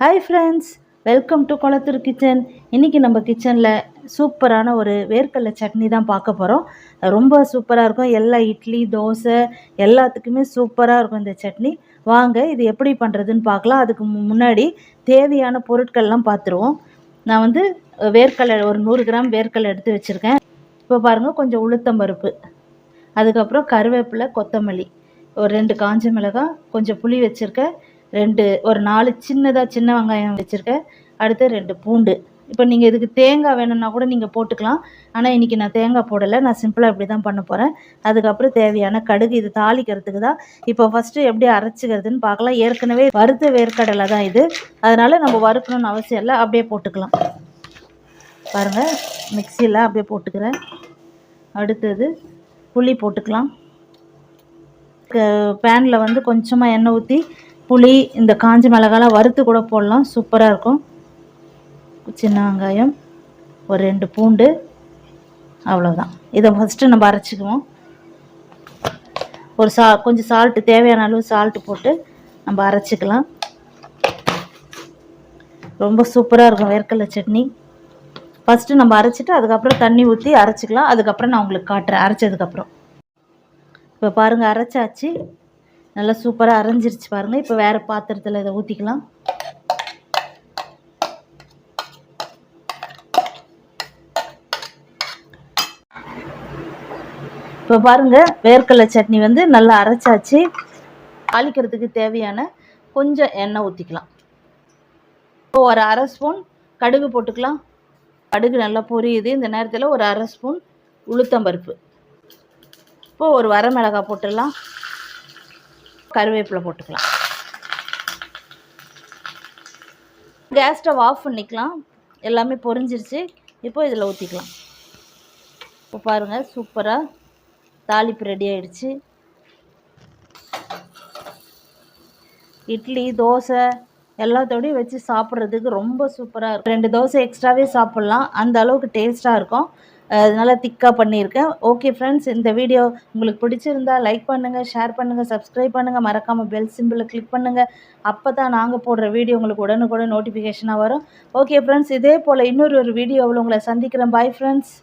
Hi friends welcome to Kulathur kitchen இன்றைக்கி நம்ம கிச்சனில் சூப்பரான ஒரு வேர்க்கடலை சட்னி தான் பார்க்க போகிறோம் ரொம்ப சூப்பராக இருக்கும். எல்லா இட்லி தோசை எல்லாத்துக்குமே சூப்பராக இருக்கும் இந்த சட்னி. வாங்க இது எப்படி பண்ணுறதுன்னு பார்க்கலாம். அதுக்கு மு- முன்னாடி தேவையான பொருட்கள்லாம் பார்த்துருவோம். நான் வந்து வேர்க்கடலை ஒரு நூறு கிராம் வேர்க்கடலை எடுத்து வச்சுருக்கேன். இப்போ பாருங்கள் கொஞ்சம் உளுத்தம் பருப்பு. அதுக்கப்புறம் கருவேப்பிலை கொத்தமல்லி. ஒரு ரெண்டு காஞ்ச மிளகாய் கொஞ்சம் புளி வச்சுருக்கேன். ரெண்டு ஒரு நாலு சின்னதாக சின்ன வெங்காயம் வச்சுருக்கேன் அடுத்து ரெண்டு பூண்டு. இப்போ நீங்கள் இதுக்கு தேங்காய் வேணும்னா கூட நீங்கள் போட்டுக்கலாம். ஆனால் இன்றைக்கி நான் தேங்காய் போடலை. நான் சிம்பிளாக இப்படி தான் பண்ண போகிறேன் அதுக்கப்புறம் தேவையான கடுகு இது தாளிக்கிறதுக்கு தான். இப்போ ஃபஸ்ட்டு எப்படி அரைச்சிக்கிறதுன்னு பார்க்கலாம். ஏற்கனவே வறுத்த வேர்க்கடலை தான் இது. அதனால் நம்ம வறுக்கணும்னு அவசியம் இல்லை. அப்படியே போட்டுக்கலாம். பாருங்கள் மிக்சியில் அப்படியே போட்டுக்கிறேன். அடுத்தது புளி போட்டுக்கலாம். பேனில் வந்து கொஞ்சமாக எண்ணெய் ஊற்றி புளி இந்த காஞ்சி மிளகாலாம் வறுத்து கூட போடலாம். சூப்பராக இருக்கும். சின்ன வெங்காயம் ஒரு ரெண்டு பூண்டு அவ்வளோதான் இதை ஃபஸ்ட்டு நம்ம அரைச்சிக்குவோம். ஒரு சா கொஞ்சம் சால்ட்டு தேவையான அளவு சால்ட்டு போட்டு நம்ம அரைச்சிக்கலாம். ரொம்ப சூப்பராக இருக்கும் வேர்க்கடலை சட்னி. ஃபஸ்ட்டு நம்ம அரைச்சிட்டு அதுக்கப்புறம் தண்ணி ஊற்றி அரைச்சிக்கலாம். அதுக்கப்புறம் நான் உங்களுக்கு காட்டுறேன். அரைச்சதுக்கப்புறம் இப்போ பாருங்கள் அரைச்சாச்சு. நல்லா சூப்பராக அரைஞ்சிருச்சு பாருங்கள் இப்போ வேறு பாத்திரத்தில் இதை ஊற்றிக்கலாம் இப்போ பாருங்கள் வேர்க்கடலை சட்னி வந்து நல்லா அரைச்சாச்சு. தாளிக்கிறதுக்கு தேவையான கொஞ்சம் எண்ணெய் ஊற்றிக்கலாம் இப்போ ஒரு அரை ஸ்பூன் கடுகு போட்டுக்கலாம். கடுகு நல்லா பொரியுது. இந்த நேரத்தில் ஒரு அரை ஸ்பூன் உளுத்தம்பருப்பு. இப்போ ஒரு வரமிளகாய் போட்டுடலாம். கருவேப்பிலை போட்டுக்கலாம். கேஸ் ஸ்டவ் ஆஃப் பண்ணிக்கலாம். எல்லாமே பொரிஞ்சிருச்சு. இப்போ இதில் ஊற்றிக்கலாம் இப்போ பாருங்கள் சூப்பராக தாளிப்பு ரெடி ஆயிடுச்சு. இட்லி தோசை எல்லாத்தோடையும் வச்சு சாப்பிட்றதுக்கு ரொம்ப சூப்பராக இருக்கும். ரெண்டு தோசை எக்ஸ்ட்ராவே சாப்பிட்லாம். அந்த அளவுக்கு டேஸ்ட்டாக இருக்கும். அதனால் திக்காக பண்ணியிருக்கேன். ஓகே ஃப்ரெண்ட்ஸ் இந்த வீடியோ உங்களுக்கு பிடிச்சிருந்தா லைக் பண்ணுங்கள் ஷேர் பண்ணுங்கள் சப்ஸ்கிரைப் பண்ணுங்கள் மறக்காமல் பெல் சிம்பிளை கிளிக் பண்ணுங்கள் அப்போ தான் நாங்கள் போடுற வீடியோ உங்களுக்கு உடனுக்குடன் நோட்டிஃபிகேஷனாக வரும். ஓகே ஃப்ரெண்ட்ஸ் இதே போல் இன்னொரு ஒரு வீடியோவில் உங்களை சந்திக்கிறேன். Bye friends